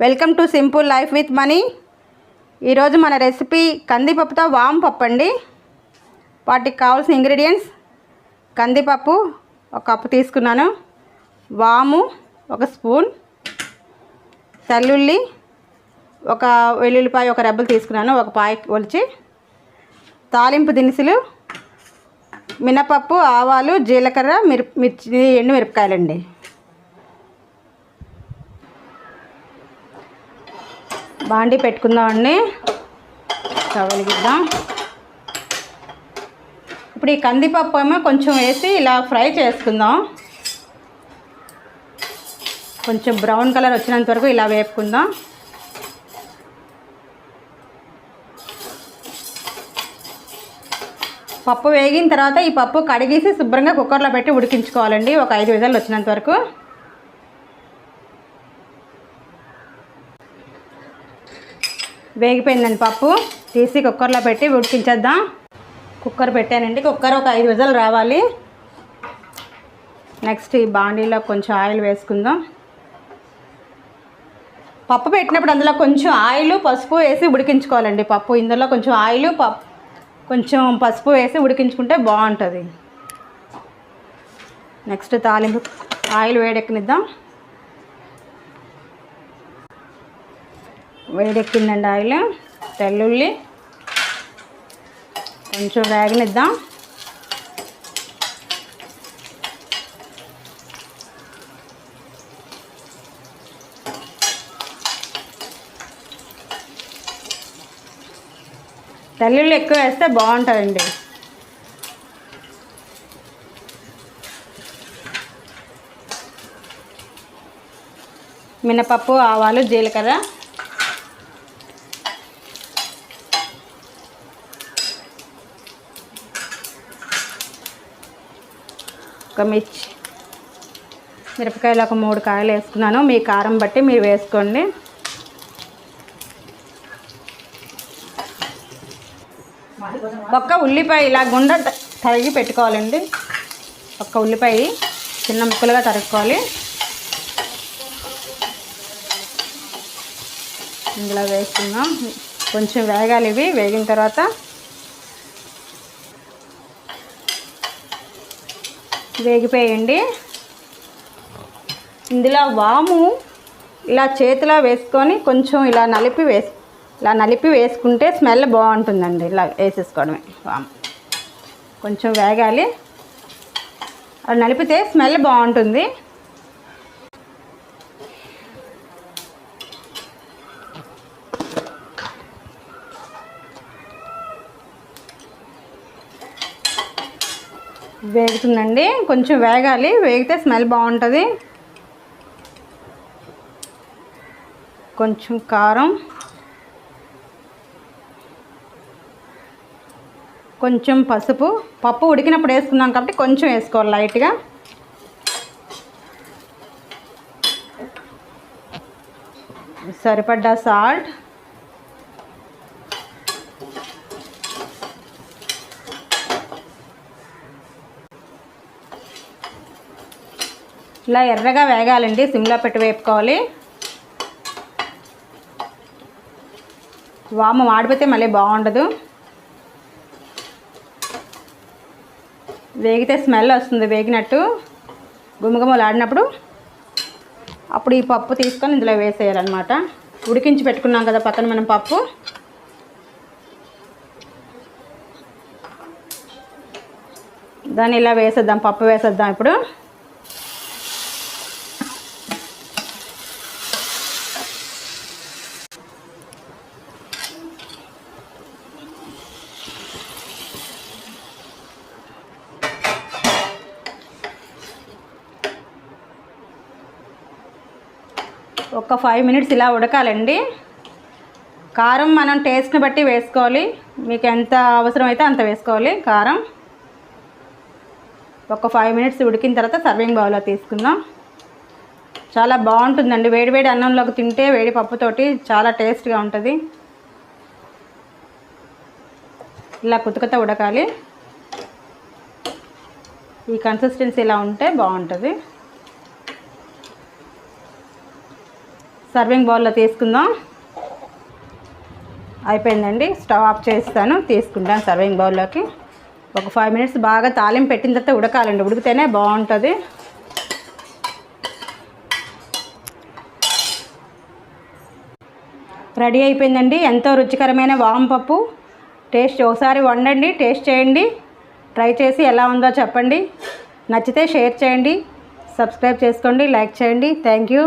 Welcome to simple life with money. ఈరోజు మన recipe కందిపప్పుతో వామ్ పప్పు అండి. వాటికి కావాల్సిన ఇంగ్రీడియంట్స్ కందిపప్పు ఒక కప్పు తీసుకున్నాను. వాము ఒక స్పూన్. తెల్లుల్లి ఒక వెల్లుల్లిపాయ ఒక రెబ్బలు తీసుకున్నాను ఒక పాయ ఒలిచి. తాలింపు దినుసులు మినపప్పు ఆవాలు జీలకర్ర మిరప మిర్చి ఎండు మిరపకాయలండి బాండి పెట్టుకుందామండి వెలిగిద్దాం ఇప్పుడు ఈ కందిపప్పు ఏమో కొంచెం వేసి ఇలా ఫ్రై చేసుకుందాం. కొంచెం బ్రౌన్ కలర్ వచ్చినంత వరకు ఇలా వేపుకుందాం. పప్పు వేగిన తర్వాత ఈ పప్పు కడిగేసి శుభ్రంగా కుక్కర్లో పెట్టి ఉడికించుకోవాలండి. ఒక ఐదు విధాలు వచ్చినంత వరకు. వేగిపోయిందండి పప్పు. తీసి కుక్కర్లో పెట్టి ఉడికించేద్దాం. కుక్కర్ పెట్టానండి. కుక్కర్ ఒక ఐదు విజలు రావాలి. నెక్స్ట్ ఈ బాండీలో కొంచెం ఆయిల్ వేసుకుందాం. పప్పు పెట్టినప్పుడు అందులో కొంచెం ఆయిల్ పసుపు వేసి ఉడికించుకోవాలండి పప్పు. ఇందులో కొంచెం ఆయిల్ పప్పు కొంచెం పసుపు వేసి ఉడికించుకుంటే బాగుంటుంది. నెక్స్ట్ తాలింపు ఆయిల్ వేడెక్కనిద్దాం. వేడెక్కిందండి ఆయిల్. తెల్లుల్లి కొంచెం వేగనిద్దాం. తెల్లుల్లి ఎక్కువ వేస్తే బాగుంటుందండి. మినపప్పు ఆవాలు జీలకర్ర ఒక మిర్చి మిరపకాయలు ఒక మూడు కాయలు వేసుకున్నాను. మీ కారం బట్టి మీరు వేసుకోండి. ఒక్క ఉల్లిపాయ ఇలా గుండ తరిగి పెట్టుకోవాలండి. ఒక్క ఉల్లిపాయ చిన్న ముక్కలుగా తరుక్కోవాలి. ఇందులో వేస్తున్నాం కొంచెం వేగాలి ఇవి. వేగిన తర్వాత వేగిపోయండి. ఇందులో వాము ఇలా చేతిలో వేసుకొని కొంచెం ఇలా నలిపి వేసు ఇలా నలిపి వేసుకుంటే స్మెల్ బాగుంటుందండి. ఇలా వేసేసుకోవడమే వాము. కొంచెం వేగాలి. అలా నలిపితే స్మెల్ బాగుంటుంది. వేగుతుందండి. కొంచెం వేగాలి. వేగితే స్మెల్ బాగుంటుంది. కొంచెం కారం. కొంచెం పసుపు. పప్పు ఉడికినప్పుడు వేసుకున్నాం కాబట్టి కొంచెం వేసుకోవాలి లైట్గా. సరిపడ్డ సాల్ట్. ఇలా ఎర్రగా వేగాలండి సిమ్లో పెట్టి వేపుకోవాలి. వాము వాడిపోతే మళ్ళీ బాగుండదు. వేగితే స్మెల్ వస్తుంది వేగినట్టు. గుమగుమలాడినప్పుడు అప్పుడు ఈ పప్పు తీసుకొని ఇందులో వేసేయాలన్నమాట. ఉడికించి పెట్టుకున్నాం కదా పక్కన మనం పప్పు. దాన్ని ఇలా వేసేద్దాం పప్పు వేసేద్దాం ఇప్పుడు. ఒక ఫైవ్ మినిట్స్ ఇలా ఉడకాలండి. కారం మనం టేస్ట్ని బట్టి వేసుకోవాలి. మీకు ఎంత అవసరమైతే అంత వేసుకోవాలి కారం. ఒక ఫైవ్ మినిట్స్ ఉడికిన తర్వాత సర్వింగ్ బౌల్లో తీసుకుందాం. చాలా బాగుంటుందండి. వేడివేడి అన్నంలోకి తింటే వేడి పప్పుతోటి చాలా టేస్ట్గా ఉంటుంది. ఇలా కుతుకత ఉడకాలి. ఈ కన్సిస్టెన్సీ ఇలా ఉంటే బాగుంటుంది. సర్వింగ్ బౌల్లో తీసుకుందాం. అయిపోయిందండి. స్టవ్ ఆఫ్ చేస్తాను. తీసుకుంటాను సర్వింగ్ బౌల్లోకి. ఒక ఫైవ్ మినిట్స్ బాగా తాలింపు పెట్టిన తర్వాత ఉడకాలండి. ఉడికితేనే బాగుంటుంది. రెడీ అయిపోయిందండి. ఎంతో రుచికరమైన వాంపప్పు. టేస్ట్ ఒకసారి వండండి. టేస్ట్ చేయండి. ట్రై చేసి ఎలా ఉందో చెప్పండి. నచ్చితే షేర్ చేయండి. సబ్స్క్రైబ్ చేసుకోండి. లైక్ చేయండి. Thank you.